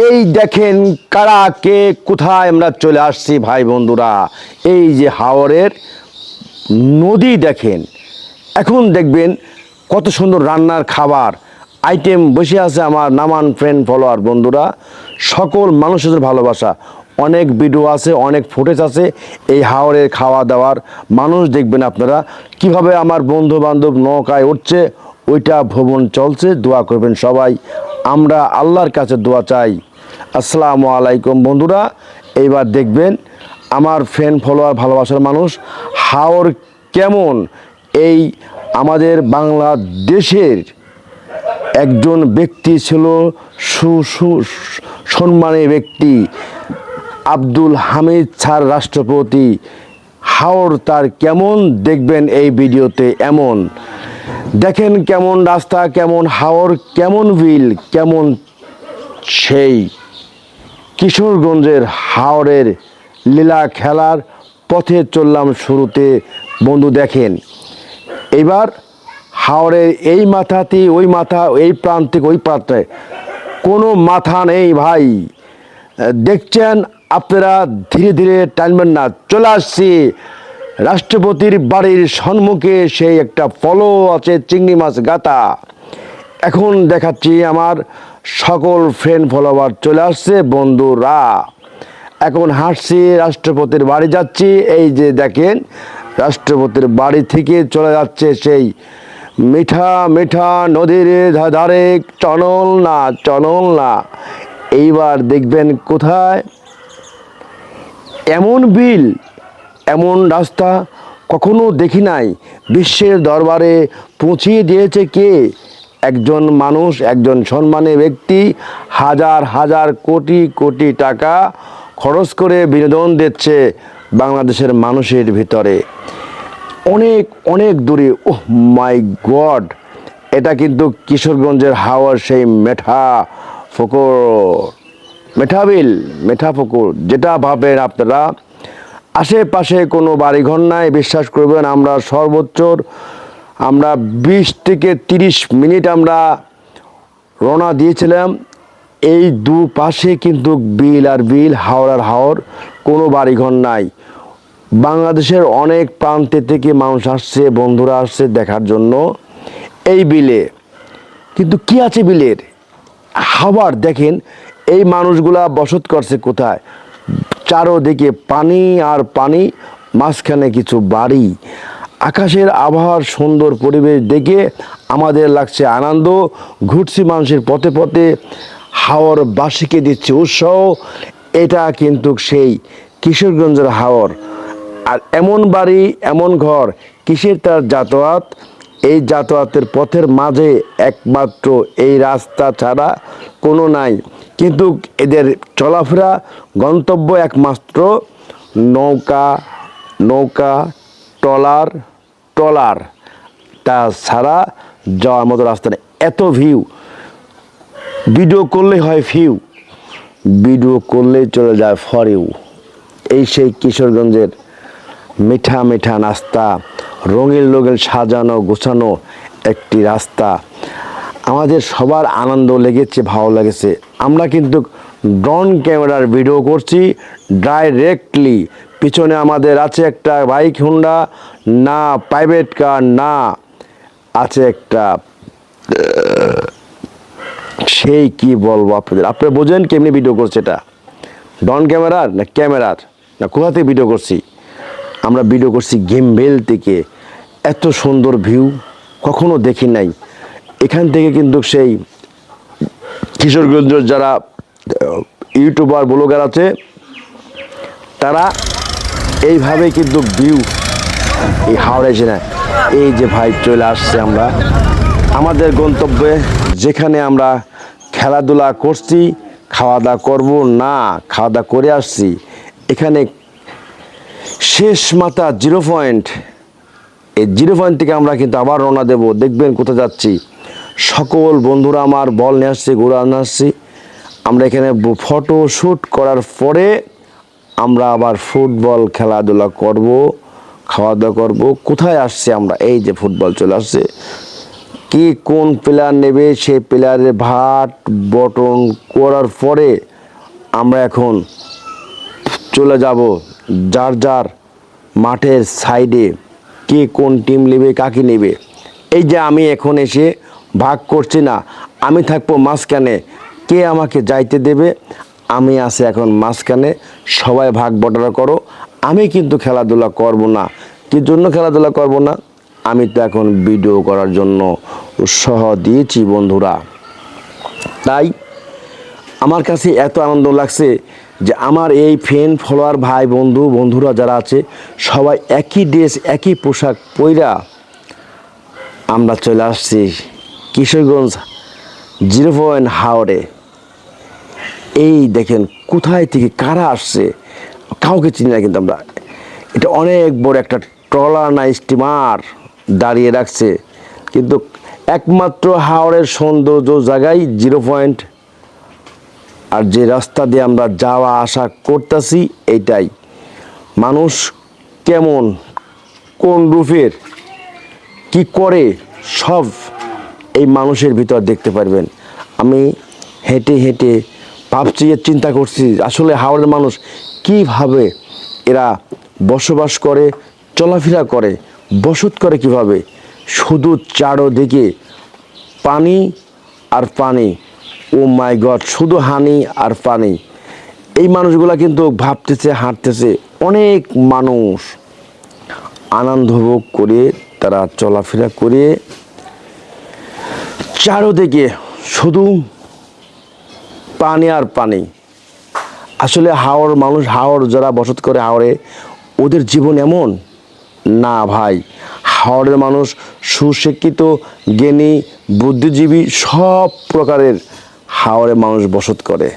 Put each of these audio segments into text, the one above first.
এই দেখেন কারা কে কোথায় আমরা চলে আসছি, ভাই বন্ধুরা। এই যে হাওরের নদী দেখেন, এখন দেখবেন কত সুন্দর রান্নার খাবার। আইটেম বসে আছে আমার নামান ফ্রেন্ড ফলোয়ার বন্ধুরা। সকল মানুষের ভালোবাসা। অনেক ভিডিও আছে, অনেক ফুটেজ আছে। এই হাওরের খাওয়া দাওয়ার মানুষ দেখবেন আপনারা। কীভাবে আমার বন্ধু বান্ধব নৌকায় উঠছে, ওইটা ভ্রমণ চলছে। দোয়া করবেন সবাই। আমরা আল্লাহর কাছে দোয়া চাই। আসসালামু আলাইকুম বন্ধুরা এইবার দেখবেন আমার ফ্রেন্ড ফলোয়ার ভালোবাসার মানুষ, হাওর কেমন এই আমাদের বাংলাদেশের একজন ব্যক্তি ছিল, সু সু সম্মানী ব্যক্তি, আব্দুল হামিদ স্যার রাষ্ট্রপতি। হাওর তার কেমন, দেখবেন এই ভিডিওতে এমন। দেখেন কেমন রাস্তা, কেমন হাওর, কেমন বিল, কেমন সেই কিশোরগঞ্জের হাওরের লীলা খেলার পথে চললাম শুরুতে। বন্ধু দেখেন, এবার হাওরের এই মাথাতে ওই মাথা, এই প্রান্ত ওই প্রান্তে কোনো মাথা নেই ভাই। দেখছেন, আপনারা ধীরে ধীরে টানবেন না। চলে আসছি রাষ্ট্রপতির বাড়ির সম্মুখে সেই একটা ফলো আছে, চিংড়ি মাছ গাতা এখন দেখাচ্ছি আমার সকল ফ্রেন্ড ফলোয়ার চলে আসছে, বন্ধুরা। এখন হাঁটছি, রাষ্ট্রপতির বাড়ি যাচ্ছি। এই যে দেখেন, রাষ্ট্রপতির বাড়ি থেকে চলে যাচ্ছে সেই মিঠা মিঠা নদীর ধারে। চনল না চনল না। এইবার দেখবেন কোথায়? এমন বিল এমন রাস্তা কখনো দেখি নাই। বিশ্বের দরবারে পৌঁছিয়ে দিয়েছে কে? একজন মানুষ, একজন সম্মানী ব্যক্তি হাজার হাজার কোটি কোটি টাকা খরচ করে বিনোদন দিচ্ছে বাংলাদেশের মানুষের ভিতরে। অনেক অনেক দূরে, ওহ মাই গড! এটা কিন্তু কিশোরগঞ্জের হাওয়ার সেই মেঠা ফকর মেঠাবিল মেঠা ফকুর, যেটা ভাবেন আপনারা আশেপাশে কোনো বাড়িঘর নাই, বিশ্বাস করবেন আমরা সর্বোচ্চ আমরা বিশ থেকে তিরিশ মিনিট আমরা রওনা দিয়েছিলাম। এই দু পাশে কিন্তু বিল আর বিল হাওড়ার হাওর, কোনো বাড়িঘর নাই। বাংলাদেশের অনেক প্রান্তে থেকে মানুষ আসছে, বন্ধুরা আসছে দেখার জন্য এই বিলে। কিন্তু কি আছে বিলের? হাওয়ার দেখেন এই মানুষগুলা বসত করছে কোথায়? চারোদিকে পানি আর পানি, মাঝখানে কিছু বাড়ি। আকাশের আবহাওয়ার সুন্দর পরিবেশ দেখে আমাদের লাগছে আনন্দ। ঘুরছি মানুষের পথে পথে হাওয়ার বাসিকে দিচ্ছে উৎসাহ। এটা কিন্তু সেই কিশোরগঞ্জের হাওর। আর এমন বাড়ি, এমন ঘর, কিসের তার যাতায়াত? এই যাতায়াতের পথের মাঝে একমাত্র এই রাস্তা ছাড়া কোনো নাই। কিন্তু এদের চলাফেরা গন্তব্য একমাত্র নৌকা নৌকা, ট্রলার ট্রলার। তা ছাড়া যাওয়ার মতো রাস্তা নেই। এত ভিউ। ভিডিও করলে হয় ফিউ ভিডিও করলেই চলে যায় ফরেও এই সেই কিশোরগঞ্জের মিঠা মিঠা নাস্তা, রঙিন রঙিন সাজানো, গোছানো একটি রাস্তা। আমাদের সবার আনন্দ লেগেছে, ভালো লেগেছে। আমরা কিন্তু ড্রোন ক্যামেরার ভিডিও করছি ডাইরেক্টলি পিছনে আমাদের আছে একটা বাইক হুন্ডা, না প্রাইভেট কার না আছে একটা, সেই কি বলব আপনাদের? আপনারা বোঝেন কেমনি ভিডিও করছে এটা? ডন ক্যামেরার না ক্যামেরার? না কোথা থেকে ভিডিও করছি? আমরা ভিডিও করছি গেমবেল থেকে। এত সুন্দর ভিউ কখনো দেখি নাই। এখান থেকে কিন্তু সেই কিশোরগঞ্জের যারা ইউটিউবার, ব্লগার আছে, তারা এইভাবে কিন্তু ভিউ এই হাওড়া এসে না এই যে ভাই চলে আসছে আমরা। আমাদের গন্তব্যে যেখানে আমরা খেলাধুলা করছি খাওয়া দাওয়া করব না খাওয়া দাওয়া করে আসছি, এখানে শেষ মাথা জিরো পয়েন্ট এই জিরো পয়েন্ট থেকে আমরা কিন্তু আবার রওনা দেব। দেখবেন কোথায় যাচ্ছি। সকল বন্ধুরা আমার বল নিয়ে আসছে ঘুরে নিয়ে আসছি। আমরা এখানে ফটো শ্যুট করার পরে আমরা আবার ফুটবল খেলাধুলা করব খাওয়া দাওয়া করব। কোথায় আসছে আমরা? এই যে ফুটবল চলে আসছে। কি, কোন প্লেয়ার নেবে? সেই প্লেয়ারের ভাট বটন করার পরে আমরা এখন চলে যাব যার যার মাঠের সাইডে কে কোন টিম নেবে, কাকে নেবে? এই যে আমি এখন এসে ভাগ করছি না। আমি থাকব মাঝখানে। কে আমাকে যাইতে দেবে? আমি আছি এখন মাঝখানে। সবাই ভাগ বটরা করো। আমি কিন্তু খেলাধুলা করব না। কি জন্য খেলাধুলা করব না? আমি তো এখন ভিডিও করার জন্য উৎসাহ দিয়েছি বন্ধুরা। তাই আমার কাছে এত আনন্দ লাগছে যে আমার এই ফ্রেন ফলোয়ার ভাই, বন্ধু, বন্ধুরা যারা আছে, সবাই একই ড্রেস একই পোশাক পইরা আমরা চলে আসছি। কিশোরগঞ্জ, জিরো পয়েন্ট হাওড়ে এই দেখেন, কোথায় থেকে কারা আসছে? কাউকে চিনি না কিন্তু আমরা। এটা অনেক বড় একটা ট্রলার না স্টিমার দাঁড়িয়ে রাখছে। কিন্তু একমাত্র হাওড়ের সৌন্দর্য জায়গায় জিরো পয়েন্ট। আর যে রাস্তা দিয়ে আমরা যাওয়া আসা করতেছি, এইটাই। মানুষ কেমন, কোন রূপের, কি করে, সব এই মানুষের ভিতর দেখতে পারবেন। আমি হেঁটে হেঁটে ভাবছি যে চিন্তা করছি, আসলে হাওড়ের মানুষ কীভাবে এরা বসবাস করে, চলাফেরা করে, বসত করে কীভাবে? শুধু চারোদিকে পানি আর পানি। ও মাই গড, শুধু হানি আর পানি। এই মানুষগুলা কিন্তু ভাবতেছে, হাঁটতেছে অনেক মানুষ। আনন্দ ভোগ করে, তারা চলাফেরা করে চারোদিকে শুধু পানি আর পানি। আসলে হাওড় মানুষ হাওড় যারা বসত করে হাওড়ে ওদের জীবন এমন? না ভাই হাওড়ের মানুষ সুশিক্ষিত, জ্ঞানী, বুদ্ধিজীবী সব প্রকারের হাওড়ে মানুষ বসত করে।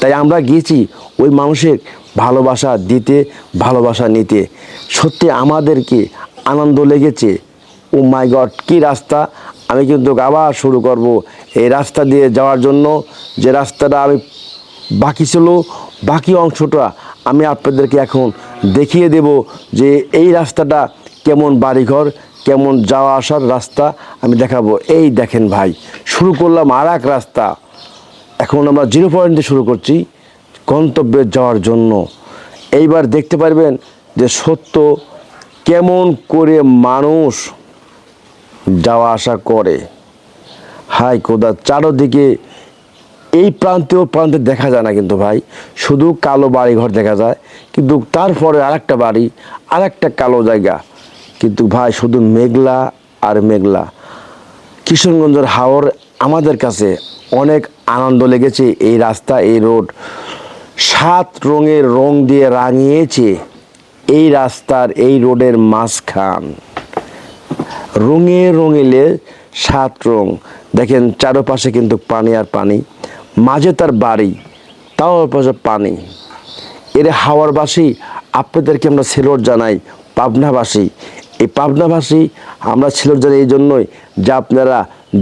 তাই আমরা গিয়েছি ওই মানুষের ভালোবাসা দিতে, ভালোবাসা নিতে। সত্যি আমাদেরকে আনন্দ লেগেছে। ও মাই গড, কী রাস্তা! আমি কিন্তু আবার শুরু করব এই রাস্তা দিয়ে যাওয়ার জন্য। যে রাস্তাটা আমি বাকি ছিল, বাকি অংশটা আমি আপনাদেরকে এখন দেখিয়ে দেব যে এই রাস্তাটা কেমন বাড়িঘর, কেমন যাওয়া আসার রাস্তা আমি দেখাবো। এই দেখেন ভাই, শুরু করলাম আর এক রাস্তা। এখন আমরা জিরো পয়েন্টে শুরু করছি গন্তব্যে যাওয়ার জন্য। এইবার দেখতে পারবেন যে সত্য কেমন করে মানুষ যাওয়া আসা করে। হাই কোদা চারোদিকে এই প্রান্তে ও প্রান্তে দেখা যায় না কিন্তু ভাই। শুধু কালো বাড়ি ঘর দেখা যায়, কিন্তু তারপরে আরেকটা বাড়ি, আরেকটা কালো জায়গা। কিন্তু ভাই, শুধু মেঘলা আর মেঘলা। কিশোরগঞ্জের হাওর আমাদের কাছে অনেক আনন্দ লেগেছে। এই রাস্তা, এই রোড সাত রঙের রং দিয়ে রাঙিয়েছে। এই রাস্তার, এই রোডের মাঝখান। রঙে রঙিলে সাত রং। দেখেন চারপাশে কিন্তু পানি আর পানি, মাঝে তার বাড়ি, তাও পাশে পানি। এর হাওয়ারবাসী, আপনাদেরকে আমরা সেলোর জানাই, পাবনাবাসী। এই পাবনাবাসী, আমরা সেলোর জানাই এই জন্যই যে আপনারা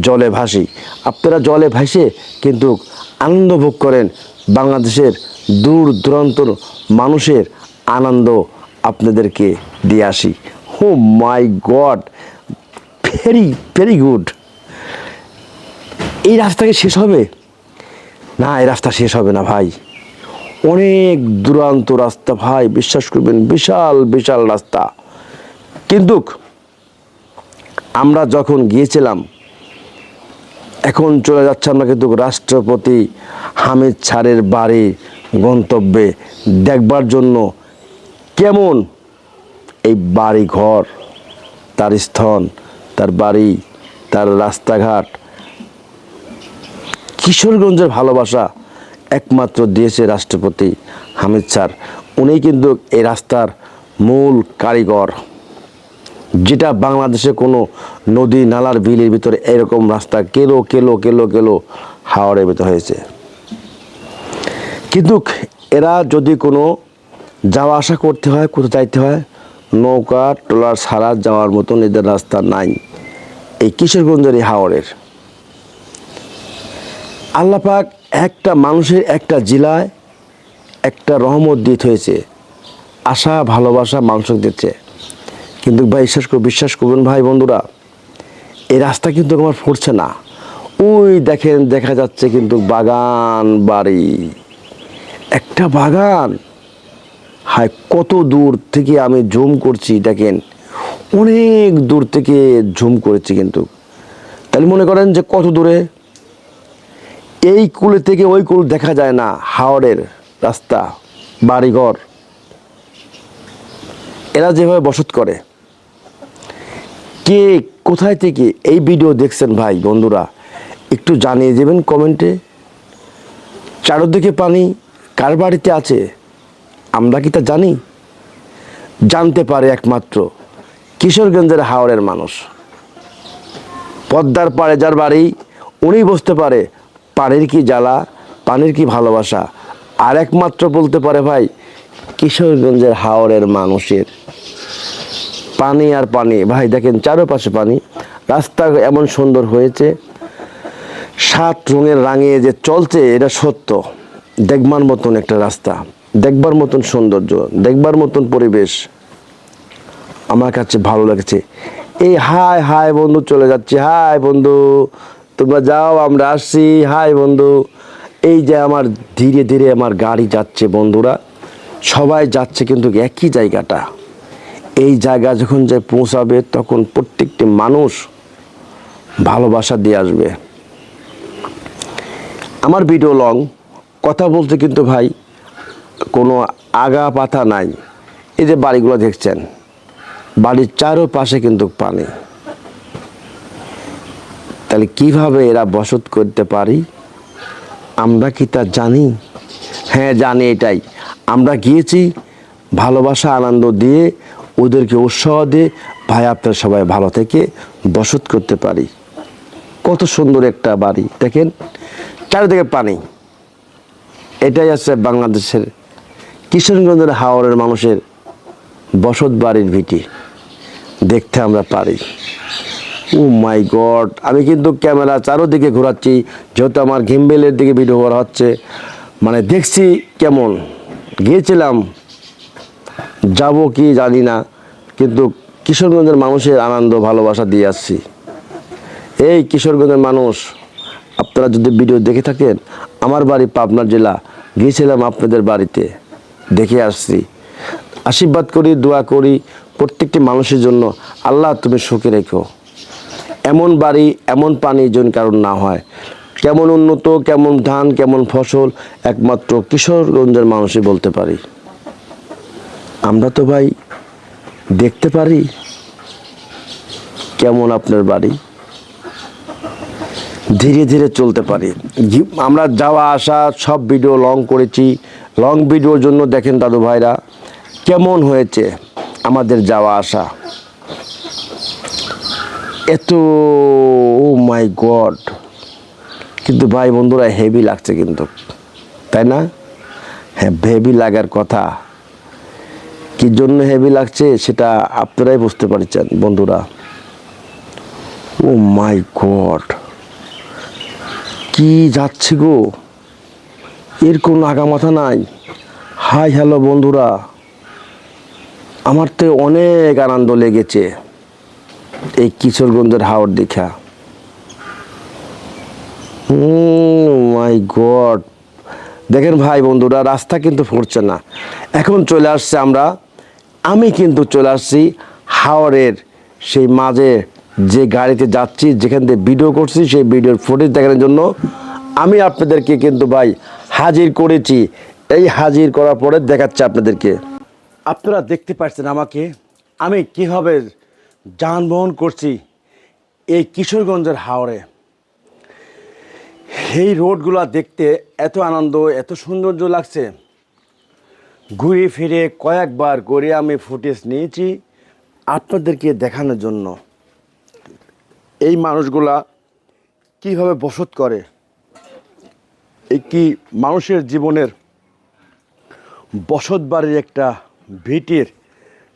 জলে ভাসি। আপনারা জলে ভাসে কিন্তু আনন্দ ভোগ করেন বাংলাদেশের দূর দূরান্তর মানুষের আনন্দ আপনাদেরকে দিয়ে আসি। হো my god very very good এই রাস্তা কি শেষ হবে? না, এই রাস্তা শেষ হবে না ভাই। অনেক দূরান্ত রাস্তা ভাই, বিশ্বাস করবেন, বিশাল বিশাল রাস্তা। কিন্তু আমরা যখন গিয়েছিলাম, এখন চলে যাচ্ছে আমরা কিন্তু রাষ্ট্রপতি হামিদ ছাড়ের বাড়ি গন্তব্যে দেখবার জন্য। কেমন? এই বাড়ি ঘর তার স্থান তার বাড়ি, তার রাস্তাঘাট। কিশোরগঞ্জের ভালোবাসা একমাত্র দিয়েছে রাষ্ট্রপতি হামিদ স্যার। উনি কিন্তু এই রাস্তার মূল কারিগর। যেটা বাংলাদেশে কোনো নদী, নালার বিলের ভিতরে এরকম রাস্তা কেলো কেলো কেলো কেলো হাওড়ের ভিতরে হয়েছে। কিন্তু এরা যদি কোনো যাওয়া আসা করতে হয় কোথাও যাইতে হয় নৌকা, ট্রলার ছাড়া যাওয়ার মতন এদের রাস্তা নাই। এই কিশোরগঞ্জের এই হাওড়ের আল্লাপাক একটা মানুষের একটা জেলায় একটা রহমত দিত হয়েছে। আশা, ভালোবাসা মানুষকে দিচ্ছে কিন্তু ভাই, বিশ্বাস বিশ্বাস করবেন ভাই, বন্ধুরা, এই রাস্তা কিন্তু আমার ফুটছে না। ওই দেখেন, দেখা যাচ্ছে কিন্তু বাগান বাড়ি। একটা বাগান হায়, কত দূর থেকে আমি জুম করছি, দেখেন। অনেক দূর থেকে জুম করেছি কিন্তু। তাহলে মনে করেন যে কত দূরে? এই কুলে থেকে ওই কুল দেখা যায় না হাওড়ের রাস্তা, বাড়িঘর। এরা যেভাবে বসত করে। কে কোথায় থেকে এই ভিডিও দেখছেন ভাই, বন্ধুরা? একটু জানিয়ে দেবেন কমেন্টে। চারদিকে পানি, কার বাড়িতে আছে? আমরা কি তা জানি? জানতে পারে একমাত্র কিশোরগঞ্জের হাওড়ের মানুষ। পদ্মার পাড়ে যার বাড়ি উনি বসতে পারে পানির কি জ্বালা, পানির কি ভালোবাসা। আর একমাত্র বলতে পারে ভাই, কিশোরগঞ্জের হাওড়ের মানুষের। পানি আর পানি, ভাই দেখেন চারপাশে পানি। রাস্তা এমন সুন্দর হয়েছে, সাত রঙের রাঙিয়ে যে চলছে, এটা সত্য। দেখবার মতন একটা রাস্তা। দেখবার মতন সৌন্দর্য, দেখবার মতন পরিবেশ আমার কাছে ভালো লাগছে। এই হাই হাই বন্ধু চলে যাচ্ছে। হাই বন্ধু, তোমরা যাও, আমরা আসছি। হাই বন্ধু, এই যে আমার ধীরে ধীরে আমার গাড়ি যাচ্ছে বন্ধুরা, সবাই যাচ্ছে কিন্তু একই জায়গাটা। এই জায়গা যখন যে পৌঁছাবে, তখন প্রত্যেকটি মানুষ ভালোবাসা দিয়ে আসবে। আমার ভিডিও লং কথা বলতে কিন্তু ভাই কোনো আগা পাতা নাই। এই যে বাড়িগুলো দেখছেন, বাড়ির চারোপাশে কিন্তু পানি। তাহলে কীভাবে এরা বসত করতে পারি? আমরা কি তা জানি? হ্যাঁ জানি এটাই। আমরা গিয়েছি ভালোবাসা, আনন্দ দিয়ে, ওদেরকে উৎসাহ দিয়ে, ভাই, আপনারা সবাই ভালো থেকে বসত করতে পারি। কত সুন্দর একটা বাড়ি। দেখেন, চারিদিকে পানি। এটাই আছে বাংলাদেশের কিশোরগঞ্জের হাওড়ের মানুষের বসত বাড়ির ভিটি দেখতে আমরা পারি। ও মাই গড, আমি কিন্তু ক্যামেরা চারোদিকে ঘোরাচ্ছি, যেহেতু আমার ঘিমবেলের দিকে ভিডিও করা হচ্ছে। মানে দেখছি কেমন, গিয়েছিলাম, যাব কি জানি না, কিন্তু কিশোরগঞ্জের মানুষের আনন্দ, ভালোবাসা দিয়ে আসছি। এই কিশোরগঞ্জের মানুষ, আপনারা যদি ভিডিও দেখে থাকেন, আমার বাড়ি পাবনা জেলা, গিয়েছিলাম আপনাদের বাড়িতে। দেখে আসছি। আশীর্বাদ করি, দোয়া করি প্রত্যেকটি মানুষের জন্য। আল্লাহ, তুমি সুখে রেখো। এমন বাড়ি, এমন পানি যেন কারণ না হয়। কেমন উন্নত, কেমন ধান, কেমন ফসল, একমাত্র কিশোরগঞ্জের মানুষই বলতে পারি। আমরা তো ভাই দেখতে পারি কেমন আপনার বাড়ি। ধীরে ধীরে চলতে পারি। আমরা যাওয়া, আসা সব ভিডিও লং করেছি। লং ভিডিওর জন্য দেখেন দাদু ভাইরা, কেমন হয়েছে আমাদের যাওয়া আসা? এত, ও মাই গড। কিন্তু ভাই বন্ধুরা হেভি লাগছে কিন্তু, তাই না? হ্যাঁ হেভি লাগার কথা। কি জন্য হেভি লাগছে সেটা আপনারাই বুঝতে পারছেন, বন্ধুরা। Oh my god. কি যাচ্ছে গো? এর কোনো আগামাথা নাই। হাই, হ্যালো বন্ধুরা। আমার তো অনেক আনন্দ লেগেছে এই কিশোরগঞ্জের হাওড় দেখা। মাই গড দেখেন ভাই বন্ধুরা, রাস্তা কিন্তু ফুটছে না। এখন চলে আসছে আমরা, আমি কিন্তু চলে আসছি হাওড়ের সেই মাঝে যে গাড়িতে যাচ্ছি, যেখান থেকে ভিডিও করছি, সেই ভিডিওর ফুটেজ দেখানোর জন্য। আমি আপনাদেরকে কিন্তু ভাই হাজির করেছি। এই হাজির করার পরে দেখাচ্ছে আপনাদেরকে। আপনারা দেখতে পাচ্ছেন আমাকে। আমি কীভাবে যানবাহন করছি এই কিশোরগঞ্জের হাওড়ে এই রোডগুলো দেখতে এত আনন্দ, এত সৌন্দর্য লাগছে। ঘুরে ফিরে কয়েকবার করে আমি ফুটেজ নিয়েছি আপনাদেরকে দেখানোর জন্য। এই মানুষগুলা কীভাবে বসত করে কি মানুষের জীবনের বসত বাড়ির একটা ভিটির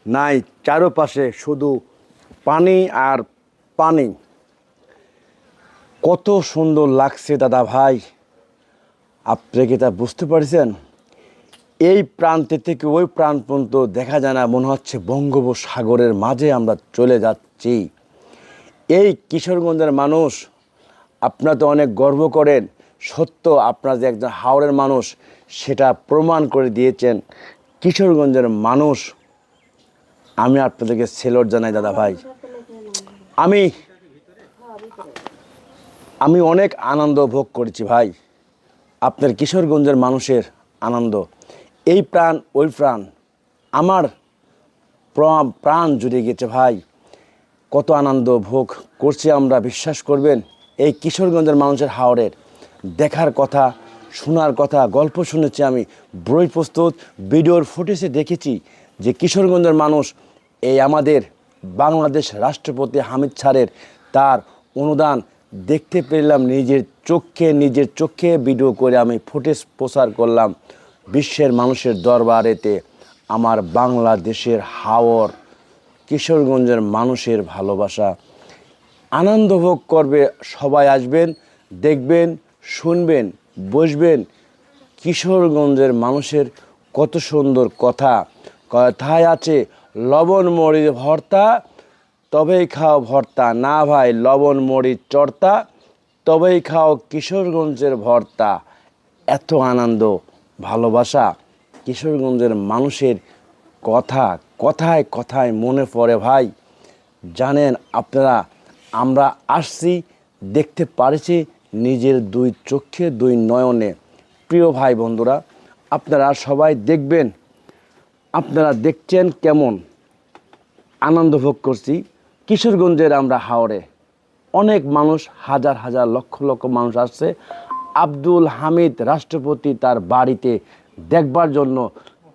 নাই, চারপাশে শুধু পানি আর পানি। কত সুন্দর লাগছে দাদা ভাই। আপনি কি তা বুঝতে পারছেন? এই প্রান্তে থেকে ওই প্রাণ পর্যন্ত দেখা যায় না, মনে হচ্ছে বঙ্গোপসাগরের মাঝে আমরা চলে যাচ্ছি। এই কিশোরগঞ্জের মানুষ, আপনারা তো অনেক গর্ব করেন সত্য আপনারা যে একজন হাওড়ের মানুষ, সেটা প্রমাণ করে দিয়েছেন কিশোরগঞ্জের মানুষ। আমি আপনাদেরকে সেলট জানাই, দাদা ভাই। আমি আমি অনেক আনন্দ ভোগ করেছি ভাই। আপনার কিশোরগঞ্জের মানুষের আনন্দ। এই প্রাণ, ওই প্রাণ, আমার প্রা- প্রাণ জুড়ে গেছে ভাই। কত আনন্দ ভোগ করছি আমরা, বিশ্বাস করবেন? এই কিশোরগঞ্জের মানুষের হাওড়ের দেখার কথা, শোনার কথা, গল্প শুনেছি আমি। বই প্রস্তুত, ভিডিওর ফুটেজে দেখেছি যে কিশোরগঞ্জের মানুষ এই আমাদের বাংলাদেশ রাষ্ট্রপতি হামিদ স্যারের তার অনুদান দেখতে পেলাম, নিজের চোখে নিজের চোখে ভিডিও করে আমি ফুটেজ প্রচার করলাম বিশ্বের মানুষের দরবারেতে আমার বাংলাদেশের হাওর, কিশোরগঞ্জের মানুষের ভালোবাসা। আনন্দ ভোগ করবে, সবাই আসবেন, দেখবেন শুনবেন, বসবেন। কিশোরগঞ্জের মানুষের কত সুন্দর কথা। কথায় আছে, লবণ মরিচ ভর্তা, তবেই খাও ভর্তা। না ভাই, লবণ মরিচ চর্তা, তবেই খাও কিশোরগঞ্জের ভর্তা। এত আনন্দ, ভালোবাসা। কিশোরগঞ্জের মানুষের কথা, কথায় কথায় মনে পড়ে ভাই। জানেন আপনারা, আমরা আসছি, দেখতে পারেছি নিজের দুই চক্ষে দুই নয়নে। প্রিয় ভাই বন্ধুরা, আপনারা সবাই দেখবেন, আপনারা দেখছেন কেমন আনন্দ ভোগ করছি। কিশোরগঞ্জের আমরা হাওড়ে অনেক মানুষ, হাজার হাজার লক্ষ লক্ষ মানুষ আসছে। আব্দুল হামিদ রাষ্ট্রপতি তার বাড়িতে দেখবার জন্য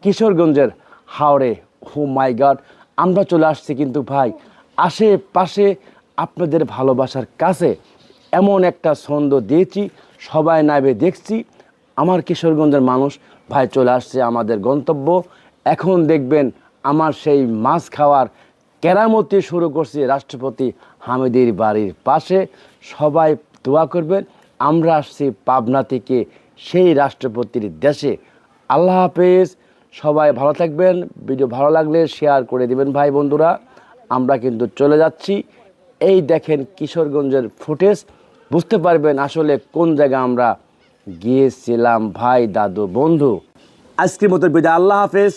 কিশোরগঞ্জের হাওড়ে হো মাই গড, আমরা চলে আসছি কিন্তু ভাই, আশেপাশে আপনাদের ভালোবাসার কাছে। এমন একটা ছন্দ দিয়েছি, সবাই নাইবে দেখছি। আমার কিশোরগঞ্জের মানুষ, ভাই চলে আসছে আমাদের গন্তব্য। এখন দেখবেন আমার সেই মাছ খাওয়ার কেরামতি শুরু করছি রাষ্ট্রপতি হামিদির বাড়ির পাশে। সবাই দোয়া করবেন, আমরা আসছি পাবনা থেকে সেই রাষ্ট্রপতির দেশে। আল্লাহ হাফেজ, সবাই ভালো থাকবেন। ভিডিও ভালো লাগলে শেয়ার করে দিবেন ভাই বন্ধুরা। আমরা কিন্তু চলে যাচ্ছি। এই দেখেন কিশোরগঞ্জের ফুটেজ বুঝতে পারবেন আসলে কোন জায়গায় আমরা গিয়েছিলাম, ভাই, দাদু, বন্ধু। আজকের মতো বিদায়। আল্লাহ হাফেজ।